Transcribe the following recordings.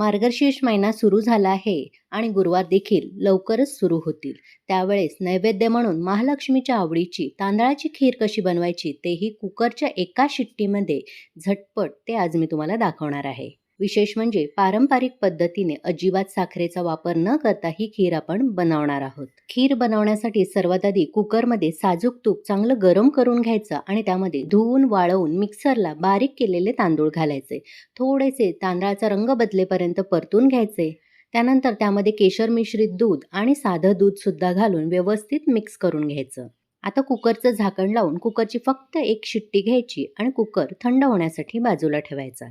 मार्गशीर्ष महिना सुरू झाला आहे आणि गुरुवार देखील लवकरच सुरू होतील. त्यावेळेस नैवेद्य म्हणून महालक्ष्मीच्या आवडीची तांदळाची खीर कशी बनवायची तेही कुकरच्या एका शिट्टीमध्ये झटपट ते आज मी तुम्हाला दाखवणार आहे. विशेष म्हणजे पारंपरिक पद्धतीने अजिबात साखरेचा वापर न करता ही खीर आपण बनवणार आहोत. खीर बनवण्यासाठी सर्वात आधी कुकरमध्ये साजूक तूप चांगलं गरम करून घ्यायचं आणि त्यामध्ये धुवून वाळवून मिक्सरला बारीक केलेले तांदूळ घालायचे. थोडेसे तांदळाचा रंग बदलेपर्यंत परतून घ्यायचे. त्यानंतर त्यामध्ये केशर मिश्रित दूध आणि साधं दूध सुद्धा घालून व्यवस्थित मिक्स करून घ्यायचं. आता कुकरचं झाकण लावून कुकरची फक्त एक शिट्टी घ्यायची आणि कुकर थंड होण्यासाठी बाजूला ठेवायचा.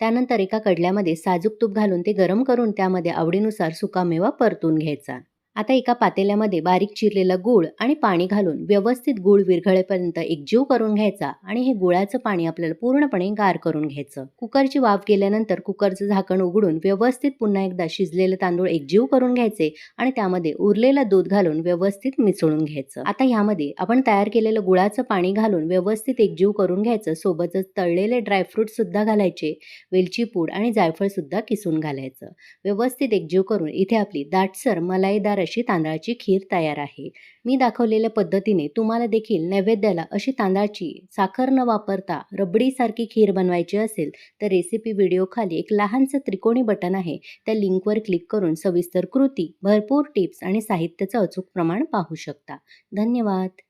त्यानंतर एका कडल्यामध्ये साजूक तूप घालून ते गरम करून त्यामध्ये आवडीनुसार सुकामेवा परतून घ्यायचा. आता एका पातेल्यामध्ये बारीक चिरलेला गूळ आणि पाणी घालून व्यवस्थित गूळ विरघळेपर्यंत एकजीव करून घ्यायचा आणि हे गुळाचं पाणी आपल्याला पूर्णपणे गार करून घ्यायचं. कुकरची वाफ गेल्यानंतर कुकरचं झाकण उघडून व्यवस्थित पुन्हा एकदा शिजलेले तांदूळ एकजीव करून घ्यायचे आणि त्यामध्ये उरलेलं दूध घालून व्यवस्थित मिसळून घ्यायचं. आता ह्यामध्ये आपण तयार केलेलं गुळाचं पाणी घालून व्यवस्थित एकजीव करून घ्यायचं. सोबतच तळलेले ड्रायफ्रूट सुद्धा घालायचे. वेलची पूड आणि जायफळ सुद्धा किसून घालायचं. व्यवस्थित एकजीव करून इथे आपली दाटसर मलाईदार अशी तांदळाची खीर तयार आहे. मी दाखवलेल्या पद्धतीने तुम्हाला देखील नैवेद्याला अशी तांदळाची साखर न वापरता रबडीसारखी खीर बनवायची असेल तर रेसिपी व्हिडिओखाली एक लहानसं त्रिकोणी बटन आहे. त्या लिंकवर क्लिक करून सविस्तर कृती भरपूर टिप्स आणि साहित्याचं अचूक प्रमाण पाहू शकता. धन्यवाद.